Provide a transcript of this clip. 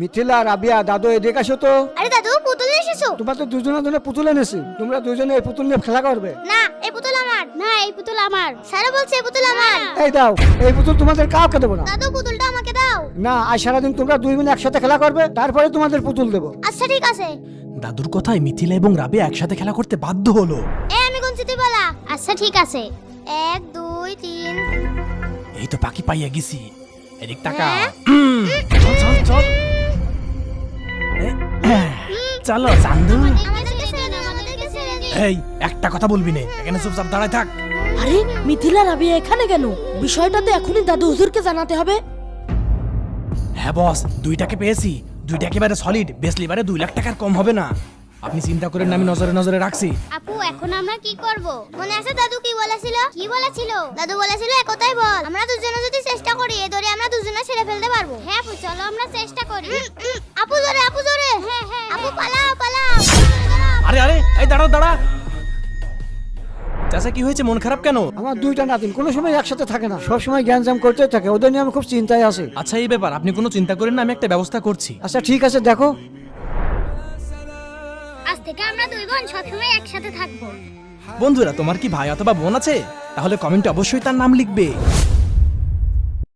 মিথিলা রাবিয়া দাদু এদিকে আসো তো। আরে দাদু পুতুল নিয়ে এসেছ? তোমরা তো দুজনের জন্য পুতুল এনেছি। তোমরা দুজনে এই পুতুল নিয়ে খেলা করবে। না এই পুতুল আমার। না এই পুতুল আমার। স্যার বলছে এই পুতুল আমার। এই দাও। এই পুতুল তোমাদের কাউকে দেবো না। দাদু পুতুলটা আমাকে দাও। না আজ সারাদিন তোমরা দুই মিলে একসাথে খেলা করবে তারপরে তোমাদের পুতুল দেবো। আচ্ছা ঠিক আছে। দাদুর কথায় মিথিলা এবং রাবিয়া একসাথে খেলা করতে বাধ্য হলো। এ আমি গুনছি তুই বলা। আচ্ছা ঠিক আছে। এক দুই তিন। এই তো পাখি পাইয়া গেছি। এদিক টাকা হ্যাঁ? চল চল চল। চলো চান্দু। এই একটা কথা বলবি না। এখানে চুপচাপ দাঁড়ায় থাক। আরে মিথিলা রাবিয়া এখানে কেন? বিষয়টা তো এখনই দাদু হুজুরকে জানাতে হবে। হ্যাঁ বস দুইটাকে পেয়েছি। দুইটা একেবারে সলিড বেসলিবারে দুই লাখ টাকার কম হবে না। আপনি চিন্তা করেন না, আমি নজরে নজরে রাখছি। আপু এখন আমরা কি করব? মনে আছে দাদু কি বলেছিল? কি বলেছিল? দাদু বলেছিল একতাই বল। আমরা দুজনে যদি চেষ্টা করি এ ধরে আমরা দুজনে ছেড়ে ফেলতে পারব। হ্যাঁ আপু চলো আমরা চেষ্টা করি। আপু হ্যাঁ আপু পালাও আরে আরে এই দাঁড়াও দাঁড়া। চাচা কি হয়েছে? মন খারাপ কেন? আমার দুইটা নাতিন কোনো সময় একসাথে থাকে না। সব সময় জ্ঞান জাম করতে থাকে ওদের নিয়ে আমি খুব চিন্তায় আছি। আচ্ছা এই ব্যাপার আপনি কোনো চিন্তা করেন না আমি একটা ব্যবস্থা করছি। আচ্ছা ঠিক আছে দেখো। আজ থেকে আমরা দুই বোন সবসময় একসাথে থাকব। বন্ধুরা তোমার কি ভাই অথবা বোন আছে? তাহলে কমেন্টে অবশ্যই তার নাম লিখবে।